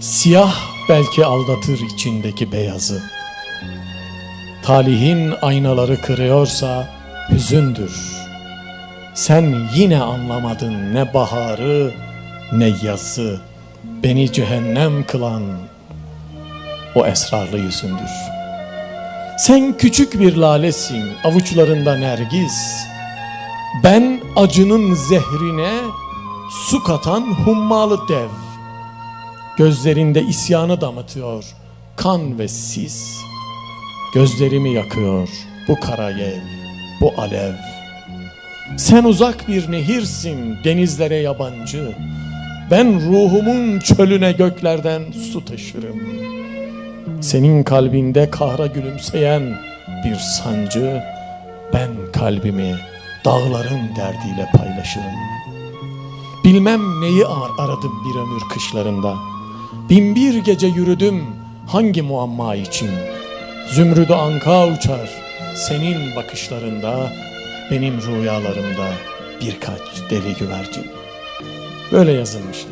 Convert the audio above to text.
Siyah belki aldatır içindeki beyazı. Talihin aynaları kırıyorsa hüzündür. Sen yine anlamadın ne baharı ne yazı. Beni cehennem kılan o esrarlı yüzündür. Sen küçük bir lalesin avuçlarında nergis. Ben acının zehrine su katan hummalı dev. Gözlerinde isyanı damıtıyor kan ve sis. Gözlerimi yakıyor bu kara yel, bu alev. Sen uzak bir nehirsin denizlere yabancı. Ben ruhumun çölüne göklerden su taşırım. Senin kalbinde kahra gülümseyen bir sancı, ben kalbimi dağların derdiyle paylaşırım. Bilmem neyi ar- aradım bir ömür kışlarında. Bin bir gece yürüdüm hangi muamma için. Zümrüdü anka uçar senin bakışlarında, benim rüyalarımda birkaç deli güvercin. Böyle yazılmıştı.